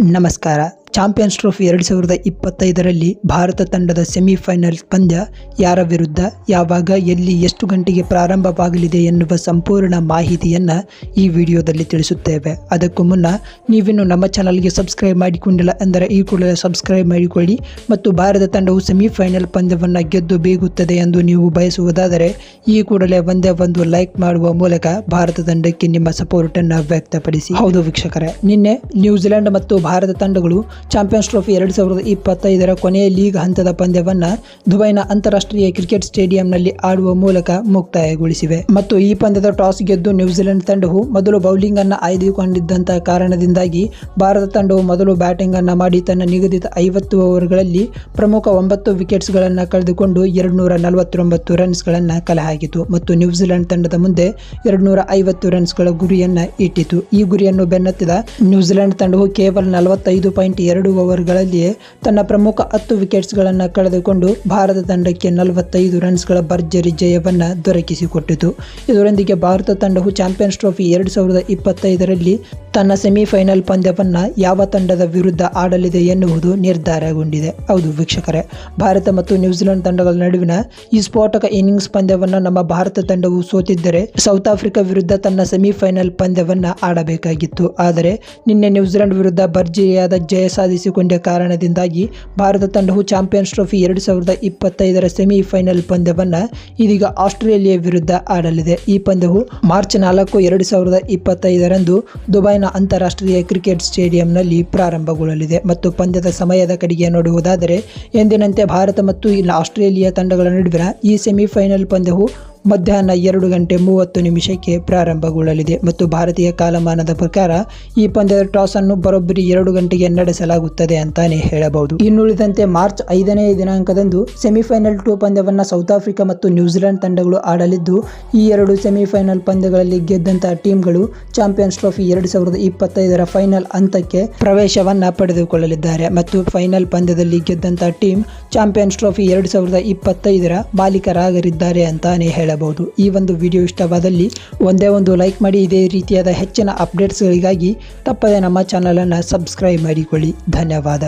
ನಮಸ್ಕಾರ. Champions trophy ಎರಡು ಸಾವಿರದ ಇಪ್ಪತ್ತೈದರಲ್ಲಿ ಭಾರತ ತಂಡದ ಸೆಮಿಫೈನಲ್ ಪಂದ್ಯ ಯಾರ ವಿರುದ್ಧ, ಯಾವಾಗ, ಎಲ್ಲಿ, ಎಷ್ಟು ಗಂಟೆಗೆ ಪ್ರಾರಂಭವಾಗಲಿದೆ ಎನ್ನುವ ಸಂಪೂರ್ಣ ಮಾಹಿತಿಯನ್ನು ಈ ವಿಡಿಯೋದಲ್ಲಿ ತಿಳಿಸುತ್ತೇವೆ. ಅದಕ್ಕೂ ಮುನ್ನ ನೀವಿನ್ನು ನಮ್ಮ ಚಾನಲ್ಗೆ ಸಬ್ಸ್ಕ್ರೈಬ್ ಮಾಡಿಕೊಂಡಿಲ್ಲ ಎಂದರೆ ಈ ಕೂಡಲೇ ಸಬ್ಸ್ಕ್ರೈಬ್ ಮಾಡಿಕೊಳ್ಳಿ ಮತ್ತು ಭಾರತ ತಂಡವು ಸೆಮಿಫೈನಲ್ ಪಂದ್ಯವನ್ನು ಗೆದ್ದು ಬೀಗುತ್ತದೆ ಎಂದು ನೀವು ಬಯಸುವುದಾದರೆ ಈ ಕೂಡಲೇ ಒಂದೇ ಒಂದು ಲೈಕ್ ಮಾಡುವ ಮೂಲಕ ಭಾರತ ತಂಡಕ್ಕೆ ನಿಮ್ಮ ಸಪೋರ್ಟನ್ನು ವ್ಯಕ್ತಪಡಿಸಿ. ಹೌದು ವೀಕ್ಷಕರೇ, ನಿನ್ನೆ ನ್ಯೂಜಿಲೆಂಡ್ ಮತ್ತು ಭಾರತ ತಂಡಗಳು ಚಾಂಪಿಯನ್ಸ್ ಟ್ರೋಫಿ ಎರಡು ಸಾವಿರದ ಇಪ್ಪತ್ತೈದರ ಕೊನೆಯ ಲೀಗ್ ಹಂತದ ಪಂದ್ಯವನ್ನು ದುಬೈನ ಅಂತಾರಾಷ್ಟ್ರೀಯ ಕ್ರಿಕೆಟ್ ಸ್ಟೇಡಿಯಂನಲ್ಲಿ ಆಡುವ ಮೂಲಕ ಮುಕ್ತಾಯಗೊಳಿಸಿವೆ. ಮತ್ತು ಈ ಪಂದ್ಯದ ಟಾಸ್ ಗೆದ್ದು ನ್ಯೂಜಿಲೆಂಡ್ ತಂಡವು ಮೊದಲು ಬೌಲಿಂಗ್ ಅನ್ನು ಆಯ್ದುಕೊಂಡಿದ್ದಂತಹ ಕಾರಣದಿಂದಾಗಿ ಭಾರತ ತಂಡವು ಮೊದಲು ಬ್ಯಾಟಿಂಗ್ ಅನ್ನು ಮಾಡಿ ತನ್ನ ನಿಗದಿತ ಐವತ್ತು ಓವರ್ಗಳಲ್ಲಿ ಪ್ರಮುಖ ಒಂಬತ್ತು ವಿಕೆಟ್ಸ್ಗಳನ್ನು ಕಳೆದುಕೊಂಡು ಎರಡುನೂರ ನಲವತ್ತೊಂಬತ್ತು ರನ್ಸ್ಗಳನ್ನು ಕಲೆಹಾಕಿತು. ಮತ್ತು ನ್ಯೂಜಿಲೆಂಡ್ ತಂಡದ ಮುಂದೆ ಎರಡುನೂರ ಐವತ್ತು ರನ್ಸ್ಗಳ ಗುರಿಯನ್ನು ಇಟ್ಟಿತು. ಈ ಗುರಿಯನ್ನು ಬೆನ್ನತ್ತಿದ ನ್ಯೂಜಿಲೆಂಡ್ ತಂಡವು ಕೇವಲ ನಲವತ್ತೈದು ಪಾಯಿಂಟ್ ಎರಡು ಓವರ್ಗಳಲ್ಲಿಯೇ ತನ್ನ ಪ್ರಮುಖ ಹತ್ತು ವಿಕೆಟ್ಸ್ಗಳನ್ನು ಕಳೆದುಕೊಂಡು ಭಾರತ ತಂಡಕ್ಕೆ ನಲವತ್ತೈದು ರನ್ಸ್ಗಳ ಭರ್ಜರಿ ಜಯವನ್ನು ದೊರಕಿಸಿಕೊಟ್ಟಿತು. ಇದರೊಂದಿಗೆ ಭಾರತ ತಂಡವು ಚಾಂಪಿಯನ್ಸ್ ಟ್ರೋಫಿ ಎರಡು ಸಾವಿರದ ಇಪ್ಪತ್ತೈದರಲ್ಲಿ ತನ್ನ ಸೆಮಿಫೈನಲ್ ಪಂದ್ಯವನ್ನು ಯಾವ ತಂಡದ ವಿರುದ್ಧ ಆಡಲಿದೆ ಎನ್ನುವುದು ನಿರ್ಧಾರಗೊಂಡಿದೆ. ಹೌದು ವೀಕ್ಷಕರೇ, ಭಾರತ ಮತ್ತು ನ್ಯೂಜಿಲೆಂಡ್ ತಂಡಗಳ ನಡುವಿನ ಈ ಸ್ಫೋಟಕ ಇನ್ನಿಂಗ್ಸ್ ಪಂದ್ಯವನ್ನು ನಮ್ಮ ಭಾರತ ತಂಡವು ಸೋತಿದ್ದರೆ ಸೌತ್ ಆಫ್ರಿಕಾ ವಿರುದ್ಧ ತನ್ನ ಸೆಮಿಫೈನಲ್ ಪಂದ್ಯವನ್ನು ಆಡಬೇಕಾಗಿತ್ತು. ಆದರೆ ನಿನ್ನೆ ನ್ಯೂಜಿಲೆಂಡ್ ವಿರುದ್ಧ ಭರ್ಜರಿಯಾದ ಜಯ ಸಾಧಿಸಿಕೊಂಡ ಕಾರಣದಿಂದಾಗಿ ಭಾರತ ತಂಡವು ಚಾಂಪಿಯನ್ಸ್ ಟ್ರೋಫಿ ಎರಡು ಸಾವಿರದ ಇಪ್ಪತ್ತೈದರ ಸೆಮಿಫೈನಲ್ ಪಂದ್ಯವನ್ನು ಇದೀಗ ಆಸ್ಟ್ರೇಲಿಯಾ ವಿರುದ್ಧ ಆಡಲಿದೆ. ಈ ಪಂದ್ಯವು ಮಾರ್ಚ್ ನಾಲ್ಕು, ಎರಡು ಸಾವಿರದ ಇಪ್ಪತ್ತೈದರಂದು ದುಬೈನ ಅಂತಾರಾಷ್ಟ್ರೀಯ ಕ್ರಿಕೆಟ್ ಸ್ಟೇಡಿಯಂನಲ್ಲಿ ಪ್ರಾರಂಭಗೊಳ್ಳಲಿದೆ ಮತ್ತು ಪಂದ್ಯದ ಸಮಯದ ಕಡೆಗೆ ನೋಡುವುದಾದರೆ ಎಂದಿನಂತೆ ಭಾರತ ಮತ್ತು ಆಸ್ಟ್ರೇಲಿಯಾ ತಂಡಗಳ ನಡುವಿನ ಈ ಸೆಮಿಫೈನಲ್ ಪಂದ್ಯವು ಮಧ್ಯಾಹ್ನ ಎರಡು ಗಂಟೆ ಮೂವತ್ತು ನಿಮಿಷಕ್ಕೆ ಪ್ರಾರಂಭಗೊಳ್ಳಲಿದೆ ಮತ್ತು ಭಾರತೀಯ ಕಾಲಮಾನದ ಪ್ರಕಾರ ಈ ಪಂದ್ಯದ ಟಾಸ್ ಅನ್ನು ಬರೋಬ್ಬರಿ ಎರಡು ಗಂಟೆಗೆ ನಡೆಸಲಾಗುತ್ತದೆ ಅಂತಾನೆ ಹೇಳಬಹುದು. ಇನ್ನುಳಿದಂತೆ ಮಾರ್ಚ್ ಐದನೇ ದಿನಾಂಕದಂದು ಸೆಮಿಫೈನಲ್ ಟೂ ಪಂದ್ಯವನ್ನು ಸೌತ್ ಆಫ್ರಿಕಾ ಮತ್ತು ನ್ಯೂಜಿಲೆಂಡ್ ತಂಡಗಳು ಆಡಲಿದ್ದು, ಈ ಎರಡು ಸೆಮಿಫೈನಲ್ ಪಂದ್ಯಗಳಲ್ಲಿ ಗೆದ್ದಂತಹ ಟೀಮ್ಗಳು ಚಾಂಪಿಯನ್ಸ್ ಟ್ರೋಫಿ ಎರಡು ಸಾವಿರದ ಇಪ್ಪತ್ತೈದರ ಫೈನಲ್ ಹಂತಕ್ಕೆ ಪ್ರವೇಶವನ್ನ ಪಡೆದುಕೊಳ್ಳಲಿದ್ದಾರೆ ಮತ್ತು ಫೈನಲ್ ಪಂದ್ಯದಲ್ಲಿ ಗೆದ್ದಂತಹ ಟೀಮ್ ಚಾಂಪಿಯನ್ಸ್ ಟ್ರೋಫಿ ಎರಡು ಸಾವಿರದ ಇಪ್ಪತ್ತೈದರ ಮಾಲೀಕರಾಗಲಿದ್ದಾರೆ ಅಂತಾನೆ ಹೇಳಬಹುದು. ಈ ಒಂದು ವಿಡಿಯೋ ಇಷ್ಟವಾದಲ್ಲಿ ಒಂದೇ ಒಂದು ಲೈಕ್ ಮಾಡಿ, ಇದೇ ರೀತಿಯಾದ ಹೆಚ್ಚಿನ ಅಪ್ಡೇಟ್ಸ್ಗಳಿಗಾಗಿ ತಪ್ಪದೆ ನಮ್ಮ ಚಾನಲನ್ನು ಸಬ್ಸ್ಕ್ರೈಬ್ ಮಾಡಿಕೊಳ್ಳಿ. ಧನ್ಯವಾದ.